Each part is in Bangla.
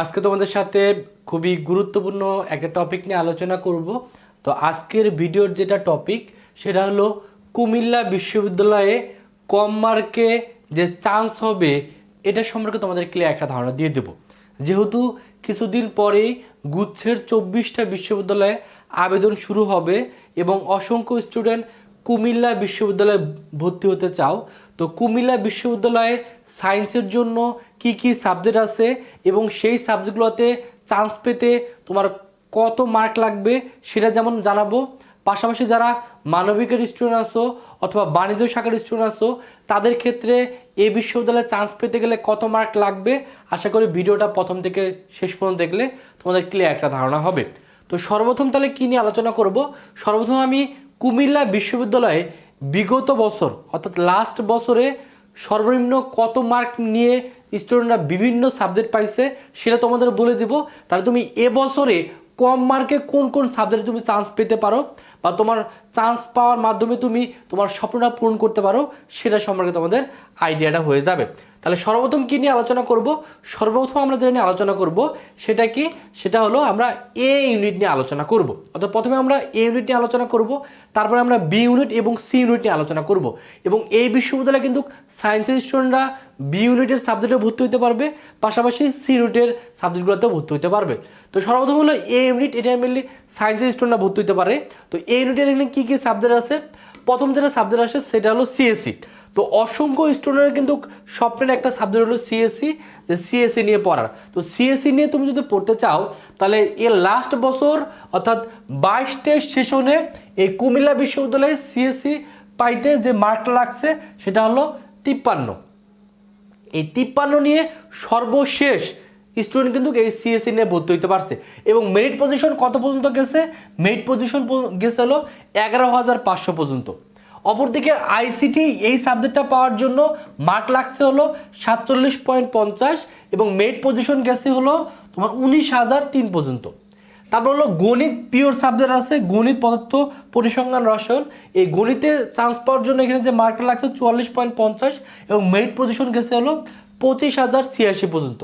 আজকে তোমাদের সাথে খুবই গুরুত্বপূর্ণ একটা টপিক নিয়ে আলোচনা করব। তো আজকের ভিডিওর যেটা টপিক সেটা হলো কুমিল্লা বিশ্ববিদ্যালয়ে কম মার্কে যে চান্স হবে, এটা সম্পর্কে তোমাদের ক্লিয়ার একটা ধারণা দিয়ে দেব। যেহেতু কিছুদিন পরেই গুচ্ছের চব্বিশটা বিশ্ববিদ্যালয়ে আবেদন শুরু হবে এবং অসংখ্য স্টুডেন্ট কুমিল্লা বিশ্ববিদ্যালয়ে ভর্তি হতে চাও, তো কুমিল্লা বিশ্ববিদ্যালয়ে সায়েন্সের জন্য কি কি সাবজেক্ট আছে এবং সেই সাবজেক্টগুলোতে চান্স পেতে তোমার কত মার্ক লাগবে সেটা যেমন জানাব। পাশাপাশি যারা মানবিকের স্টুডেন্ট আসো অথবা বাণিজ্য শাখার স্টুডেন্ট আসো তাদের ক্ষেত্রে এই বিশ্ববিদ্যালয়ে চান্স পেতে গেলে কত মার্ক লাগবে? আশা করি ভিডিওটা প্রথম থেকে শেষ পর্যন্ত দেখলে তোমাদের ক্লিয়ার একটা ধারণা হবে। তো সর্বপ্রথম তাহলে কী নিয়ে আলোচনা করব? সর্বপ্রথম আমি কুমিল্লা বিশ্ববিদ্যালয়ে বিগত বছর, অর্থাৎ লাস্ট বছরে সর্বনিম্ন কত মার্ক নিয়ে স্টুডেন্টরা বিভিন্ন সাবজেক্ট পাইছে সেটা তোমাদের বলে দিব। তাহলে তুমি এবছরে কম মার্কে কোন কোন সাবজেক্টে তুমি চান্স পেতে পারো বা তোমার চান্স পাওয়ার মাধ্যমে তুমি তোমার স্বপ্নটা পূরণ করতে পারো সেটা সম্পর্কে তোমাদের আইডিয়াটা হয়ে যাবে। তাহলে সর্বপ্রথম কী নিয়ে আলোচনা করব? সর্বপ্রথম আমরা যেটা নিয়ে আলোচনা করব, সেটা কি? সেটা হলো আমরা এ ইউনিট নিয়ে আলোচনা করব। অর্থাৎ প্রথমে আমরা এ ইউনিট নিয়ে আলোচনা করব, তারপরে আমরা বি ইউনিট এবং সি ইউনিট নিয়ে আলোচনা করব। এবং এই বিশ্ববিদ্যালয়ে কিন্তু সায়েন্সের স্টুডেন্টরা বি ইউনিটের সাবজেক্টে ভর্তি হতে পারবে, পাশাপাশি সি ইউনিটের সাবজেক্টগুলোতেও ভর্তি হতে পারবে। তো সর্বপ্রথম হলো এ ইউনিট এটা মেনলি সায়েন্সের স্টুডেন্টরা ভর্তি হতে পারে। তো এ ইউনিটের এখানে কী কী সাবজেক্ট আছে? প্রথম যেটা সাবজেক্ট আসে সেটা হলো সিএসসি তো অসংখ্য স্টুডেন্টের কিন্তু স্বপ্নের একটা সাবজেক্ট হলো সিএসসি যে সিএসসি নিয়ে পড়ার। তো সিএসসি নিয়ে তুমি যদি পড়তে চাও, তাহলে এ লাস্ট বছর, অর্থাৎ বাইশ তেইশ সেশনে এই কুমিল্লা বিশ্ববিদ্যালয়ে সিএসসি পাইতে যে মার্কটা লাগছে, সেটা হলো তিপ্পান্ন। এই তিপ্পান্ন নিয়ে সর্বশেষ স্টুডেন্ট কিন্তু এই সিএসসি নিয়ে ভর্তি হইতে পারছে। এবং মেরিট পজিশন কত পর্যন্ত গেছে? মেরিট পজিশন গেছে হলো এগারো হাজার পাঁচশো পর্যন্ত। অপরদিকে আইসিটি এই সাবজেক্টটা পাওয়ার জন্য মার্ক লাগছে হলো সাতচল্লিশ পয়েন্ট পঞ্চাশ এবং মেরিট পজিশন গেছে হলো তোমার উনিশ হাজার তিন পর্যন্ত। তারপর হলো গণিত পিওর সাবজেক্ট আছে, গণিত, পদার্থ, পরিসংখ্যান, রসায়ন। এই গণিতে চান্স পাওয়ার জন্য এখানে যে মার্কটা লাগছে চুয়াল্লিশ পয়েন্ট পঞ্চাশ এবং মেরিট পজিশন গেছে হলো পঁচিশ হাজার ছিয়াশি পর্যন্ত।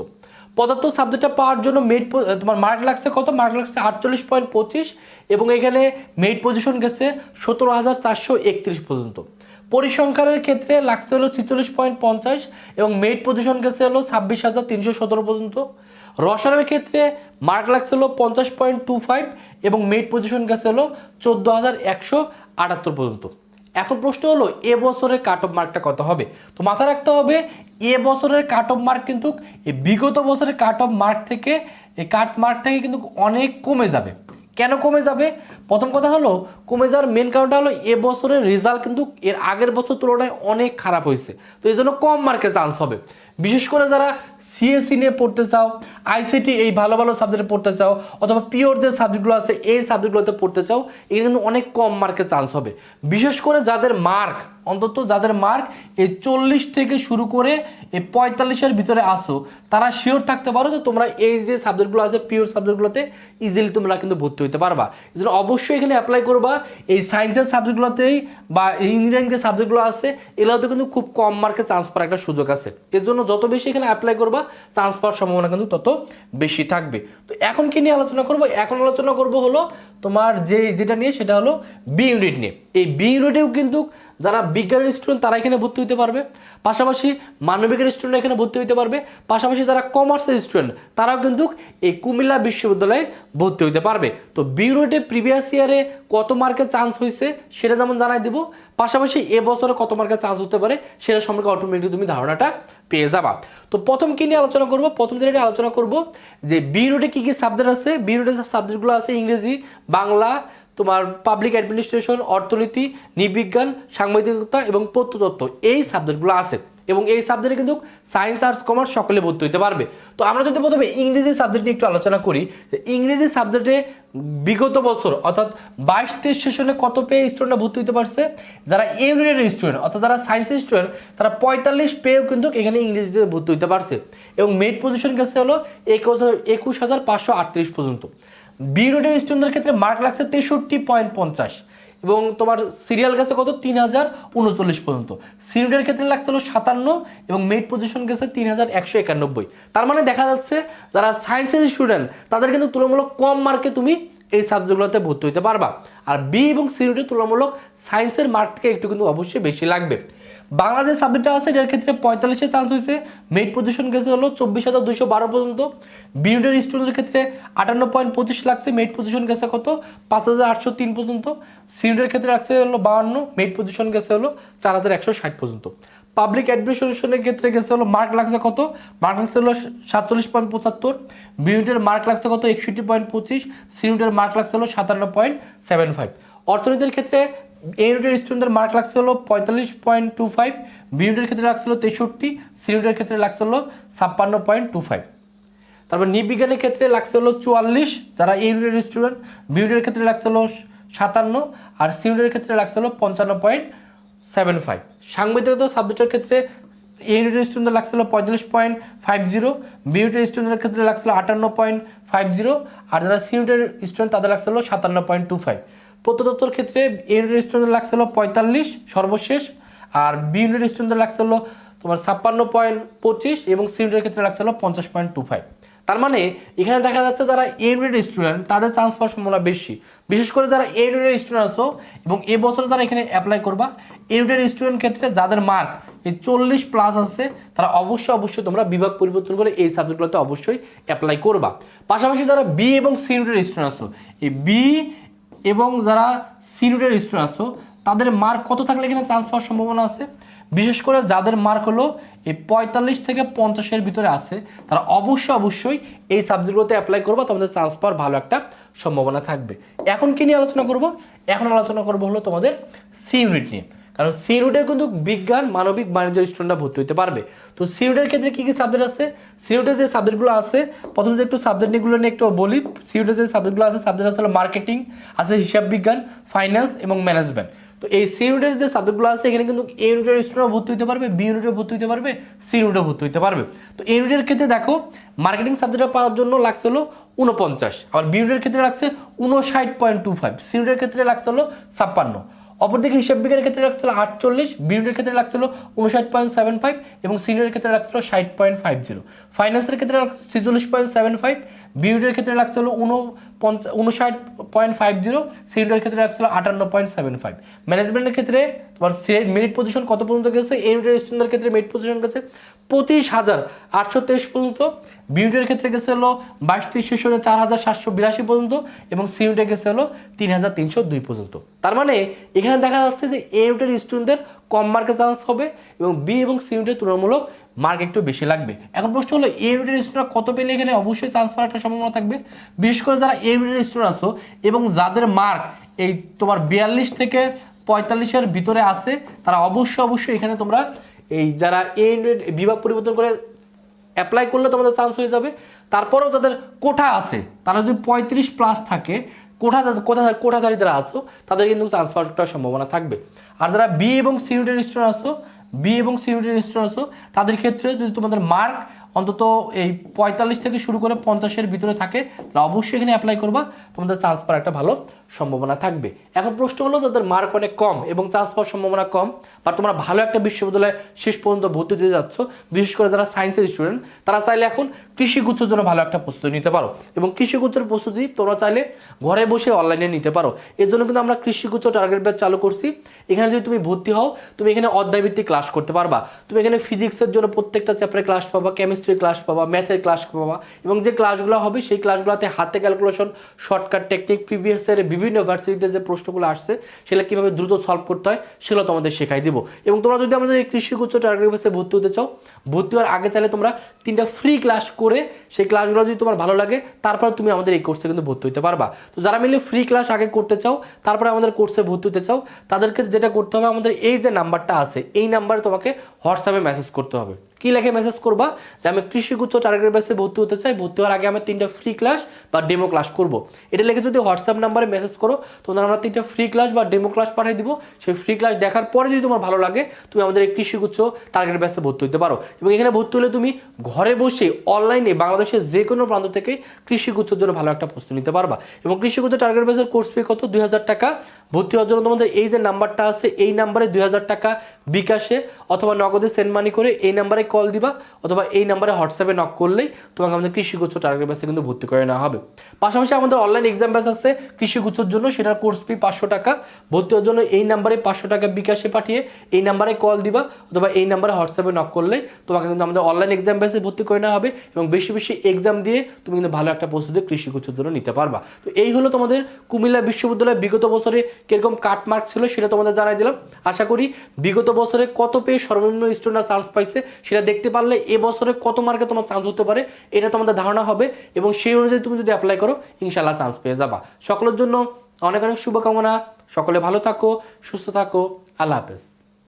পদার্থ সাবজেক্টটা পাওয়ার জন্য মেরিট তোমার মার্ক লাগছে কত? মার্ক লাগছে আটচল্লিশ পয়েন্ট পঁচিশ এবং এখানে মেরিট পজিশন গেছে সতেরো হাজার চারশো একত্রিশ পর্যন্ত। পরিসংখ্যানের ক্ষেত্রে লাগছে হলো ছিচল্লিশ পয়েন্ট পঞ্চাশ এবং মেরিট পজিশন গেছে হলো ছাব্বিশ হাজার তিনশো সতেরো পর্যন্ত। রসায়নের ক্ষেত্রে মার্ক লাগছে হলো পঞ্চাশ পয়েন্ট টু ফাইভ এবং মেরিট পজিশন গেছে হলো চোদ্দ হাজার একশো আটাত্তর পর্যন্ত। এখন প্রশ্ন হলো, এ বছরের কাট অফ মার্কটা কত হবে? তো মাথায় রাখতে হবে, এ বছরের কাট অফ মার্ক কিন্তু বিগত বছরের কাট অফ মার্ক থেকে, এই কাট মার্ক থেকে কিন্তু অনেক কমে যাবে। কেন কমে যাবে? প্রথম কথা হলো, কমে যাওয়ার মেন কারণটা হলো, এ বছরের রেজাল্ট কিন্তু এর আগের বছর তুলনায় অনেক খারাপ হয়েছে। তো এই জন্য কম মার্কে চান্স হবে। বিশেষ করে যারা সিএসসি নিয়ে পড়তে চাও আইসিটি এই ভালো ভালো সাবজেক্টে পড়তে চাও, অথবা পিওর যে সাবজেক্টগুলো আছে, এই সাবজেক্টগুলোতে পড়তে চাও, এখানে কিন্তু অনেক কম মার্কে চান্স হবে। বিশেষ করে যাদের মার্ক অন্তত যাদের মার্ক এই চল্লিশ থেকে শুরু করে এই পঁয়তাল্লিশের ভিতরে আসো, তারা শিওর থাকতে পারো যে তোমরা এই যে সাবজেক্টগুলো আছে পিওর সাবজেক্টগুলোতে ইজিলি তোমরা কিন্তু ভর্তি হতে পারবা। এই অবশ্যই এখানে অ্যাপ্লাই করবা, এই সায়েন্সের সাবজেক্টগুলোতেই বা ইঞ্জিনিয়ারিং যে সাবজেক্টগুলো আছে, এগুলোতে কিন্তু খুব কম মার্কে চান্স পাওয়ার একটা সুযোগ আছে। এর জন্য যত বেশি এখানে অ্যাপ্লাই করবা চান্স পাওয়ার সম্ভাবনা কিন্তু তত বেশি থাকবে। তো এখন কি নিয়ে আলোচনা করব? এখন আলোচনা করব হলো তোমার যে, যেটা নিয়ে, সেটা হলো বি ইউনিট নিয়ে। এই বি ইউনিটেও কিন্তু যারা বিজ্ঞানের স্টুডেন্ট তারা এখানে ভর্তি হতে পারবে। পাশাপাশি মানবিকের স্টুডেন্ট এখানে ভর্তি হতে পারবে। পাশাপাশি যারা কমার্সের স্টুডেন্ট তারাও কিন্তু এই কুমিল্লা বিশ্ববিদ্যালয়ে ভর্তি হতে পারবে। তো বি ইউনিটে প্রিভিয়াস ইয়ারে কত মার্কের চান্স হয়েছে সেটা যেমন জানাই দেবো। পাশাপাশি এবছরে কত মার্কের চান্স হতে পারে, সেটা সম্পর্কে অটোমেটিক তুমি ধারণাটা পেয়ে যাবা। তো প্রথম কি নিয়ে আলোচনা করব? প্রথম যেটা আলোচনা করব, যে বি ইউনিটে কী কী সাবজেক্ট আছে? বি ইউনিটের সাবজেক্টগুলো আছে ইংরেজি, বাংলা তোমার পাবলিক অ্যাডমিনিস্ট্রেশন অর্থনীতি, নৃবিজ্ঞান, সাংবাদিকতা এবং প্রত্নতত্ত্ব, এই সাবজেক্টগুলো আছে। এবং এই সাবজেক্টে কিন্তু সায়েন্স আর্টস কমার্স সকলে ভর্তি হতে পারবে। তো আমরা যদি প্রথমে ইংরেজি সাবজেক্ট নিয়ে একটু আলোচনা করি, যে ইংরেজি সাবজেক্টে বিগত বছর, অর্থাৎ বাইশ তেইশ সেশনে কত পেয়ে স্টুডেন্টরা ভর্তি হতে পারছে? যারা ইউনিটের স্টুডেন্ট অর্থাৎ যারা সায়েন্সের স্টুডেন্ট তারা পঁয়তাল্লিশ পেয়েও কিন্তু এখানে ইংরেজিতে ভর্তি হতে পারছে। এবং মেড পজিশন গেছে হলো একুশ একুশ হাজার পাঁচশো আটত্রিশ পর্যন্ত। বি ইউনিটের স্টুডেন্টদের ক্ষেত্রে মার্ক লাগছে তেষট্টি পয়েন্ট পঞ্চাশ এবং তোমার সিরিয়াল গেছে কত? তিন হাজার উনচল্লিশ পর্যন্ত। সিনিয়রের ক্ষেত্রে লাগছিল সাতান্ন এবং মেড পজিশন গেছে তিন হাজার একশো একানব্বই। তার মানে দেখা যাচ্ছে যারা সায়েন্সের স্টুডেন্ট তাদের কিন্তু তুলনামূলক কম মার্কে তুমি এই সাবজেক্টগুলোতে ভর্তি হতে পারবা। আর বি এবং সিনিয়রের তুলনামূলক সায়েন্সের মার্ক থেকে একটু কিন্তু অবশ্যই বেশি লাগবে। বাংলা যে সাবজেক্টটা আছে, এটার ক্ষেত্রে পঁয়তাল্লিশের চান্স হয়েছে। মেড পজিশন গেছে হলো চব্বিশ হাজার দুইশো বারো পর্যন্ত। বিউডের স্টুডেন্টের ক্ষেত্রে আটান্ন পয়েন্ট পঁচিশ লাগছে মেড পজিশন গেছে কত? পাঁচ হাজার আটশো তিন পর্যন্ত। সিনিয়রের ক্ষেত্রে লাগছে হলো বাহান্ন মেড পজিশন গেছে হলো চার হাজার একশো ষাট পর্যন্ত। পাবলিক অ্যাডমিনিস্ট্রেশনের ক্ষেত্রে গেছে হলো মার্ক লাগছে কত? মার্ক লাগছে হলো সাতচল্লিশ পয়েন্ট পঁচাত্তর। বিউডের মার্ক লাগছে কত? একষট্টি পয়েন্ট পঁচিশ। সিনিয়রের মার্ক লাগছে হলো সাতান্ন পয়েন্ট সেভেন ফাইভ। অর্থনীতির ক্ষেত্রে এ ইউনিটের স্টুডেন্টের মার্ক লাগছে হলো পঁয়তাল্লিশ পয়েন্ট টু ফাইভ বি ইউনিটের ক্ষেত্রে লাগছে হলো তেষট্টি সি ক্ষেত্রে লাগছে হলো ছাপ্পান্ন পয়েন্ট টু ফাইভ তারপর নিবিজ্ঞানের ক্ষেত্রে লাগছে হলো চুয়াল্লিশ, যারা এ ইউনিটের স্টুডেন্ট বি ক্ষেত্রে লাগছে হলো সাতান্ন, আর সি ক্ষেত্রে লাগছে হলো পঞ্চান্ন পয়েন্ট সেভেন ফাইভ সাংবাদিকতা সাবজেক্টের ক্ষেত্রে এ ইউনিটের লাগছে হলো পঁয়তাল্লিশ পয়েন্ট ফাইভ জিরো বি স্টুডেন্টের ক্ষেত্রে লাগছে হলো আটান্ন পয়েন্ট ফাইভ জিরো আর যারা সি স্টুডেন্ট তাদের লাগছে হলো সাতান্ন পয়েন্ট টু ফাইভ প্রত্নতত্ত্বর ক্ষেত্রে এ ইউনিটের স্টুডেন্টের লাগছে হলো পঁয়তাল্লিশ সর্বশেষ, আর বি ইউনিটের স্টুডেন্টের লাগছে হলো তোমার ছাপ্পান্ন পয়েন্ট পঁচিশ এবং সি ইউনিটের ক্ষেত্রে লাগছে হলো পঞ্চাশ পয়েন্ট টু ফাইভ। তার মানে এখানে দেখা যাচ্ছে যারা এ ইউনিটের স্টুডেন্ট তাদের চান্স পাওয়ার সম্ভাবনা বেশি। বিশেষ করে যারা এ ইউনিটের স্টুডেন্ট আসো এবং এ বছর যারা এখানে অ্যাপ্লাই করবা এ ইউনিটের স্টুডেন্ট ক্ষেত্রে যাদের মার্ক এই চল্লিশ প্লাস আছে, তারা অবশ্যই অবশ্যই তোমরা বিভাগ পরিবর্তন করে এই সাবজেক্টগুলোতে অবশ্যই অ্যাপ্লাই করবা। পাশাপাশি যারা বি এবং সি ইউনিটের স্টুডেন্ট আসো এই বি এবং যারা সি ইউনিটের স্টুডেন্ট আছো, তাদের মার্ক কত থাকলে কিনা চান্স পাওয়ার সম্ভাবনা আছে? বিশেষ করে যাদের মার্ক হলো এই পঁয়তাল্লিশ থেকে পঞ্চাশের ভিতরে আছে, তারা অবশ্যই অবশ্যই এই সাবজেক্টগুলোতে অ্যাপ্লাই করব, তোমাদের চান্স পাওয়ার ভালো একটা সম্ভাবনা থাকবে। এখন কি নিয়ে আলোচনা করব? এখন আলোচনা করব হলো তোমাদের সি ইউনিট নিয়ে। কারণ সি ইউনিটে কিন্তু বিজ্ঞান, মানবিক বাণিজ্যের স্টুডেন্টরা ভর্তি হতে পারবে। তো সি ইউনিটের ক্ষেত্রে কী কী সাবজেক্ট আছে? সি ইউনিটের যে সাবজেক্টগুলো আছে, প্রথমে যে একটু সাবজেক্ট নিয়ে একটু বলি। সি ইউনিটের যে সাবজেক্টগুলো আছে সাবজেক্ট আছে হলো মার্কেটিং আছে হিসাব বিজ্ঞান ফাইন্যান্স এবং ম্যানেজমেন্ট তো এই সি ইউনিটের যে সাবজেক্টগুলো আছে, এখানে কিন্তু এ ইউনিটের স্টুডেন্টরা ভর্তি হতে পারবে, বি ইউনিটে ভর্তি হতে পারবে, সি ইউনিটে ভর্তি হতে পারবে। তো এ ইউনিটের ক্ষেত্রে দেখো মার্কেটিং সাবজেক্টটা পাওয়ার জন্য লাগছে হলো উনপঞ্চাশ আবার বি ইউনিটের ক্ষেত্রে লাগছে উনষাট পয়েন্ট টু ফাইভ সি ইউনিটের ক্ষেত্রে লাগছে হলো ছাপ্পান্ন। অপরদিকে হিসাব বিজ্ঞানের ক্ষেত্রে রাখছিল আটচল্লিশ বিউডের ক্ষেত্রে লাগছিল উনষাট পয়েন্ট সেভেন ফাইভ এবং সিনিয়রের ক্ষেত্রে লাগছিল ষাট পয়েন্ট ফাইভ জিরো। ফাইন্যান্সের ক্ষেত্রে ছিচল্লিশ পয়েন্ট সেভেন ফাইভ বিউনিটের ক্ষেত্রে লাগছিল উনপঞ্চাশ উনষাট পয়েন্ট ফাইভ জিরো সিনিয়রের ক্ষেত্রে লাগছিল আটান্ন পয়েন্ট সেভেন ফাইভ ম্যানেজমেন্টের ক্ষেত্রে তোমার মেরিট পজিশন কত পর্যন্ত গেছে? ইউনিটের স্টুডেন্টের ক্ষেত্রে মেরিট পজিশন গেছে পঁচিশ হাজার আটশো তেইশ পর্যন্ত। বিউনিটের ক্ষেত্রে গেছে হলো বাইশ তিরিশ শেষ চার হাজার সাতশো বিরাশি পর্যন্ত এবং সিউটে গেছে হলো তিন হাজার তিনশো দুই পর্যন্ত। তার মানে এখানে দেখা যাচ্ছে যে এ ইউনিটের স্টুডেন্টদের কম মার্কে চান্স হবে এবং বি এবং সি ইউনিটের তুলনামূলক মার্ক একটু বেশি লাগবে। এখন প্রশ্ন হলো এ ইউনিটের কত পেলে এখানে? অবশ্যই চান্স পাওয়ার একটা সম্ভাবনা থাকবে। বিশেষ করে যারা এ ইউনিটের আছো এবং যাদের মার্ক এই তোমার বিয়াল্লিশ থেকে পঁয়তাল্লিশের ভিতরে আছে, তারা অবশ্যই অবশ্যই এখানে তোমরা এই যারা এ ইউনিট বিভাগ পরিবর্তন করে অ্যাপ্লাই করলে তোমাদের চান্স হয়ে যাবে। তারপরেও যাদের কোঠা আছে, তারা যদি পঁয়ত্রিশ প্লাস থাকে, কোঠা কোঠা কোঠাধারী যারা আসো তাদের কিন্তু চান্স পাওয়ার সম্ভাবনা থাকবে। আর যারা বি এবং সি ইউনিটের স্টুডেন্ট আসো বি এবং সি স্টুডেন্ট আছো, তাদের ক্ষেত্রে যদি তোমাদের মার্ক অন্তত এই পঁয়তাল্লিশ থেকে শুরু করে পঞ্চাশের ভিতরে থাকে, তাহলে অবশ্যই এখানে অ্যাপ্লাই করবা। তোমাদের চান্স পাওয়ার একটা ভালো সম্ভাবনা থাকবে। এখন প্রশ্ন হলো, যাদের মার্ক অনেক কম এবং চান্স পাওয়ার সম্ভাবনা কম বা তোমরা ভালো একটা বিশ্ববিদ্যালয়ে শেষ পর্যন্ত ভর্তি দিতে যাচ্ছ, বিশেষ করে যারা সায়েন্সের স্টুডেন্ট তারা চাইলে এখন কৃষিগুচ্ছের জন্য ভালো একটা প্রস্তুতি নিতে পারো। এবং কৃষিগুচ্ছের প্রস্তুতি তোমরা চাইলে ঘরে বসে অনলাইনে নিতে পারো। এর জন্য কিন্তু আমরা কৃষিগুচ্ছ টার্গেট ব্যাচ চালু করছি। এখানে যদি তুমি ভর্তি হও, তুমি এখানে অধ্যায়ভিত্তিক ক্লাস করতে পারবা। তুমি এখানে ফিজিক্সের জন্য প্রত্যেকটা চ্যাপ্টারে ক্লাস পাবা কেমিস্ট্রি ক্লাস পাবা ম্যাথের ক্লাস পাবা। এবং যে ক্লাসগুলো হবে, সেই ক্লাসগুলোতে হাতে ক্যালকুলেশন শর্টকাট টেকনিক প্রিভিয়াস এর বিভিন্ন ভার্সিটিতে যে প্রশ্নগুলো আসছে, সেগুলো কীভাবে দ্রুত সলভ করতে হয়, সেগুলো তোমাদের শেখাই দিব। এবং তোমরা যদি আমাদের কৃষিগুচ্ছ টার্গেট ভর্তি হতে চাও, ভর্তি হওয়ার আগে চাইলে তোমরা তিনটা ফ্রি ক্লাস করে সেই ক্লাসগুলো যদি তোমার ভালো লাগে, তারপর তুমি আমাদের এই কোর্সে কিন্তু ভর্তি হতে পারবা। তো যারা মিলে ফ্রি ক্লাস আগে করতে চাও, তারপরে আমাদের কোর্সে ভর্তি হতে চাও তাদেরকে যেটা করতে হবে, আমাদের এই যে নাম্বারটা আছে, এই নাম্বারে তোমাকে হোয়াটসঅ্যাপে মেসেজ করতে হবে। কি লেখে মেসেজ করবা? যে আমি কৃষিগুচ্ছ টার্গেট বেসে ভর্তি হতে চাই, ভর্তি হওয়ার আগে আমি তিনটা ফ্রি ক্লাস বা ডেমো ক্লাস করব। এটা লিখে যদি হোয়াটসঅ্যাপ নাম্বারে মেসেজ করো, তোমাদের আমরা তিনটা ফ্রি ক্লাস বা ডেমো ক্লাস পাঠিয়ে দিব। সেই ফ্রি ক্লাস দেখার পরে যদি তোমার ভালো লাগে, তুমি আমাদের এই কৃষিগুচ্ছ টার্গেট বেসে ভর্তি হতে পারো। এবং এখানে ভর্তি হলে তুমি ঘরে বসে অনলাইনে বাংলাদেশের যে কোনো প্রান্ত থেকে কৃষিগুচ্ছের জন্য ভালো একটা প্রস্তুতি নিতে পারবা। এবং কৃষিগুচ্ছ টার্গেট বেসের কোর্স ফি কত? দুই হাজার টাকা। ভর্তি হওয়ার জন্য তোমাদের এই যে নাম্বারটা আছে, এই নাম্বারে দুই হাজার টাকা বিকাশে অথবা নগদে সেন্ড মানি করে এই নাম্বারে কল দিবা অথবা এই নাম্বারে হোয়াটসঅ্যাপে নক করলেই তোমাকে আমাদের কৃষিগুচ্ছ টার্গেট বেসে কিন্তু ভর্তি করে নেওয়া হবে। পাশাপাশি আমাদের অনলাইন এক্সাম ব্যাস আছে কৃষিগুচ্ছর জন্য সেটার কোর্স ফি পাঁচশো টাকা। ভর্তি হওয়ার জন্য এই নাম্বারে পাঁচশো টাকা বিকাশে পাঠিয়ে এই নাম্বারে কল দিবা অথবা এই নাম্বারে হোয়াটসঅ্যাপে নক করলেই তোমাকে কিন্তু আমাদের অনলাইন এক্সাম ব্যাসে ভর্তি করে নেওয়া হবে এবং বেশি বেশি এক্সাম দিয়ে তুমি কিন্তু ভালো একটা প্রস্তুতি কৃষিগুচ্ছের জন্য নিতে পারবা। তো এই হলো তোমাদের কুমিল্লা বিশ্ববিদ্যালয়ে বিগত বছরে কীরকম কাট মার্ক ছিল সেটা তোমাদের জানাই দিলাম। আশা করি বিগত বছরে কত পেয়ে সর্বনিম্ন স্টুডেন্টরা চান্স পাইছে সেটা দেখতে পারলে এ বছরে কত মার্কে তোমার চান্স হতে পারে, এটা তোমাদের ধারণা হবে এবং সেই অনুযায়ী তুমি যদি অ্যাপ্লাই করো ইনশাল্লাহ চান্স পেয়ে যাবা। সকলের জন্য অনেক অনেক শুভকামনা। সকলে ভালো থাকো, সুস্থ থাকো। আল্লাহ হাফেজ।